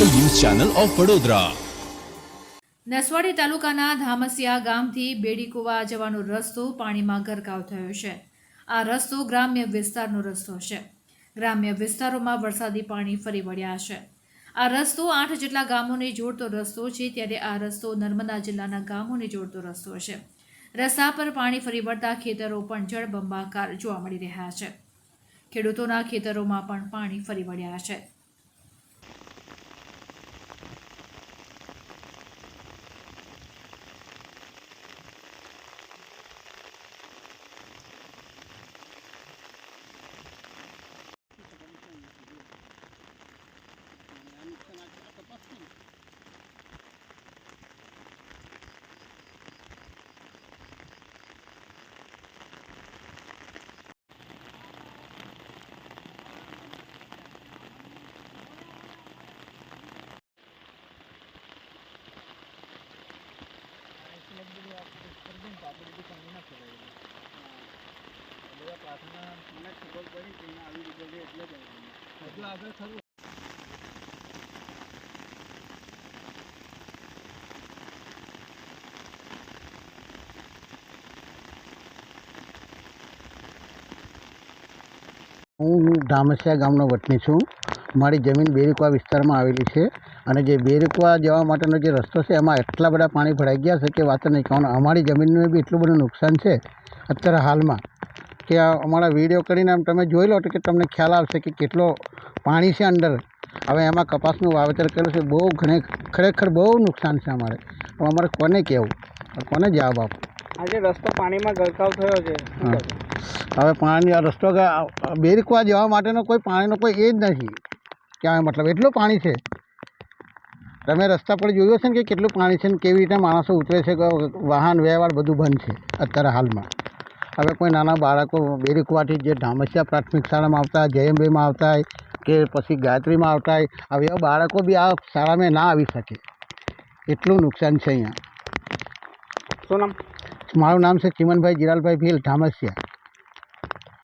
Channel of Vadodara. Naswadi તાલુકાના ધામસિયા ગામથી બેડીકુવા જવાનો રસ્તો પાણીમાં ગરકાવ થયો છે. આ રસ્તો ગ્રામ્ય વિસ્તારનો રસ્તો છે. ગ્રામ્ય વિસ્તારોમાં વરસાદી પાણી ફરી વળ્યા છે. આ રસ્તો આઠ જેટલા ગામોને જોડતો રસ્તો છે, ત્યારે આ રસ્તો નર્મદા જિલ્લાના ગામોને જોડતો રસ્તો છે. રસ્તા પર પાણી ફરી વળતા ખેતરો પણ જળબંબાકાર જોવા મળી રહ્યા છે. ખેડૂતોના ખેતરોમાં પણ પાણી ફરી વળ્યા છે. હું ધામસિયા ગામનો વતની છું. મારી જમીન બેરીકવા વિસ્તારમાં આવેલી છે. અને જે બેરકવા જવા માટેનો જે રસ્તો છે એમાં એટલા બધા પાણી ભરાઈ ગયા છે કે વાત નહીં કહેવાનું. અમારી જમીનને બી એટલું બધું નુકસાન છે અત્યારે હાલમાં. કે અમારા વીડિયો કરીને આમ તમે જોઈ લો તો કે તમને ખ્યાલ આવશે કે કેટલો પાણી છે અંદર. હવે એમાં કપાસનું વાવેતર કર્યું છે બહુ ઘણે ખરેખર બહુ નુકસાન છે અમારે. હવે અમારે કોને કહેવું? કોને જવાબ આપો આજે રસ્તો પાણીમાં ગરકાવ થયો છે. હવે પાણી આ રસ્તો બેરકવા જવા માટેનો કોઈ પાણીનો કોઈ એ જ નથી. ક્યાં મતલબ એટલું પાણી છે. તમે રસ્તા પર જોયો છે ને કે કેટલું પાણી છે ને કેવી રીતે માણસો ઉતરે છે કે વાહન વ્યવહાર બધું બંધ છે અત્યારે હાલમાં? હવે કોઈ નાના બાળકો બેરીકવાટી જે ધામસિયા પ્રાથમિક શાળામાં આવતા હોય જયંબેમાં આવતા હોય કે પછી ગાયત્રીમાં આવતા હોય હવે એવા બાળકો બી આ શાળામાં ના આવી શકે. એટલું નુકસાન છે અહીંયા. શું નામ? મારું નામ છે ચિમનભાઈ જીરાલભાઈ ભીલ ધામસિયા.